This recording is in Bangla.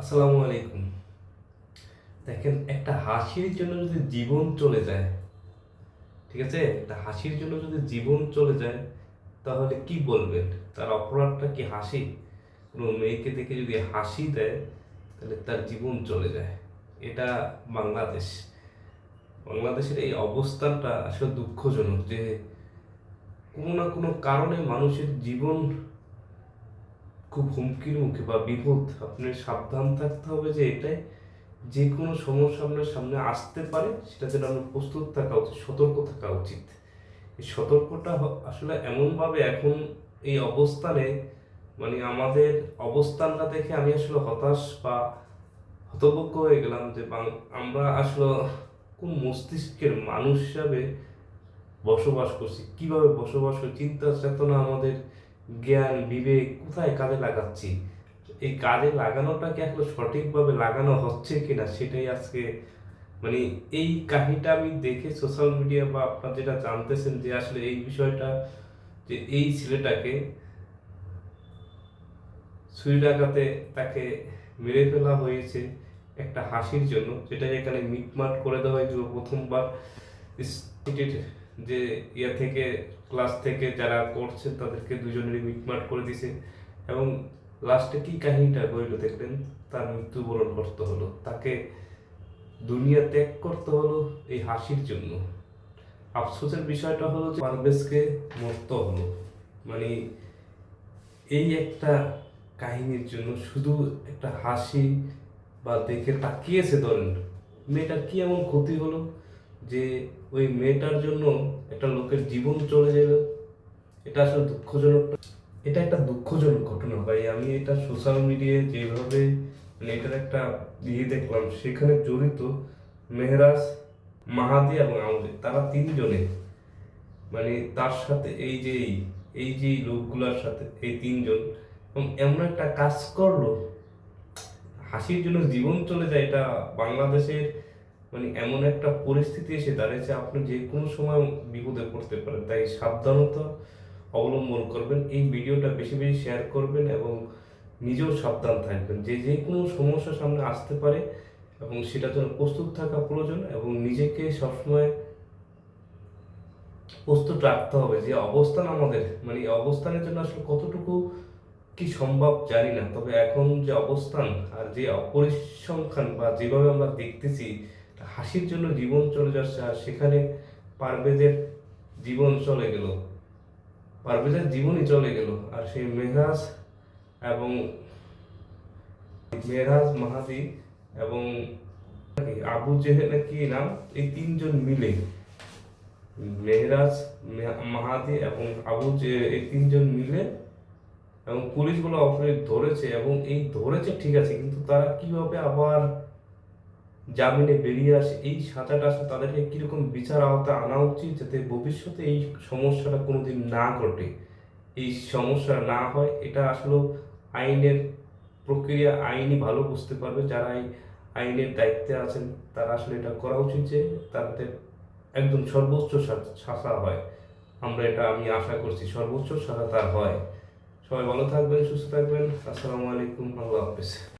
আসসালামু আলাইকুম। দেখেন, একটা হাসির জন্য যদি জীবন চলে যায়, ঠিক আছে? একটা হাসির জন্য যদি জীবন চলে যায়, তাহলে কি বলবেন? তার অপরাধটা কি হাসি? কোনো মেয়েকে দেখে যদি হাসি দেয়, তাহলে তার জীবন চলে যায়। এটা বাংলাদেশ। বাংলাদেশের এই অবস্থানটা আসলে দুঃখজনক যে কোনো না কোনো কারণে মানুষের জীবন খুব হুমকির মুখে বা বিপদ আপনি সাবধান থাকতে হবে যে এটাই যে কোনো সমস্যা আপনার সামনে আসতে পারে, সেটা যেন আপনার প্রস্তুত থাকা উচিত, সতর্ক থাকা উচিত। এই সতর্কটা আসলে এমনভাবে এখন এই অবস্থানে মানে আমাদের অবস্থানটা দেখে আমি আসলে হতাশ বা হতভম্ব হয়ে গেলাম যে আমরা আসলে কোন মস্তিষ্কের মানুষ হিসাবে বসবাস করছি, কীভাবে বসবাস করছি চিন্তা চেতনা আমাদের জ্ঞান, বিবেক কোথায় কাজে লাগাচ্ছি? এই কাজে লাগানোটা কি আসলে সঠিকভাবে লাগানো হচ্ছে কিনা সেটাই আজকে মানে এই কাহিনীটা আমি দেখে সোশ্যাল মিডিয়া বা আপনার যেটা জানতেছেন যে আসলে এই বিষয়টা যে এই ছেলেটাকে ছুরি ডাকাতে তাকে মেরে ফেলা হয়েছে একটা হাসির জন্য যেটা এখানে মিটমাট করে দেওয়া হয়েছিল প্রথমবার। যে ইয়া থেকে ক্লাস থেকে যারা করছে তাদেরকে দুজনেরই মিটমাট করে দিছে। এবং লাস্টে কি কাহিনীটা হইল দেখলেন তার মৃত্যুবরণ করতে হলো। তাকে দুনিয়া ত্যাগ করতে হলো এই হাসির জন্য। আফসোসের বিষয়টা হলো যে পারভেজকে মরতে হলো। মানে এই একটা কাহিনীর জন্য শুধু একটা হাসি বা দেখে তাকিয়েছে ধরেন, মেয়েটার কি এমন ক্ষতি হলো? যে ওই মেয়েটার জন্য একটা লোকের জীবন চলে গেল। এটা আসলে দুঃখজনক এটা একটা দুঃখজনক ঘটনা ভাই। আমি এটা সোশ্যাল মিডিয়ায় যেভাবে মানে এটার একটা ইয়ে দেখলাম, সেখানে জড়িত মেহরাজ, মাহাদি এবং আউলে, তারা তিনজনে মানে তার সাথে এই যে এই যে লোকগুলোর সাথে এই তিনজন, এবং এমন একটা কাজ করল, হাসির জন্য জীবন চলে যায়। এটা বাংলাদেশের মানে এমন একটা পরিস্থিতি এসে দাঁড়িয়েছে আপনি যে কোনো সময় বিপদে পড়তে পারেন। তাই সাবধানতা অবলম্বন করবেন, এই ভিডিওটা বেশি বেশি শেয়ার করবেন এবং নিজেও সাবধান থাকবেন। যে যে কোনো সমস্যা সামনে আসতে পারে এবং সেটার জন্য প্রস্তুত থাকা প্রয়োজন এবং নিজেকে সবসময় প্রস্তুত রাখতে হবে যে অবস্থান আমাদের মানে অবস্থানের জন্য আসলে কতটুকু কি সম্ভব জানি না। তবে এখন যে অবস্থান আর যে অপরিসংখ্যান বা যেভাবে আমরা দেখতেছি হাসির জন্য জীবন চলে যাচ্ছে আর সেখানে পারভেজের জীবন চলে গেল। পারভেজের জীবনই চলে গেল আর সেই মেহরাজ এবং মেহরাজ মাহাদি এবং কি আবু জেহেল নাকি নাম? এই তিনজন মিলে মেহরাজ মাহাদি এবং আবু এই তিনজন মিলে এবং পুলিশগুলো অবশ্যই ধরেছে এবং এই ধরেছে ঠিক আছে, কিন্তু তারা কীভাবে আবার জামিনে বেরিয়ে আসে, এই সাজাটা আসলে তাদেরকে কীরকম বিচার আওতা আনা উচিত যাতে ভবিষ্যতে এই সমস্যাটা কোনোদিন না ঘটে? এই সমস্যা না হয়, এটা আসলে আইনের প্রক্রিয়া আইনই ভালো বুঝতে পারবে। যারা এই আইনের দায়িত্বে আছেন, তারা আসলে এটা করা উচিত যে তাদের একদম সর্বোচ্চ শাসা হয়। আমরা এটা, আমি আশা করছি সর্বোচ্চ শাসা তার হয়। সবাই ভালো থাকবেন, সুস্থ থাকবেন। আসসালামু আলাইকুম, আল্লাহ হাফিজ।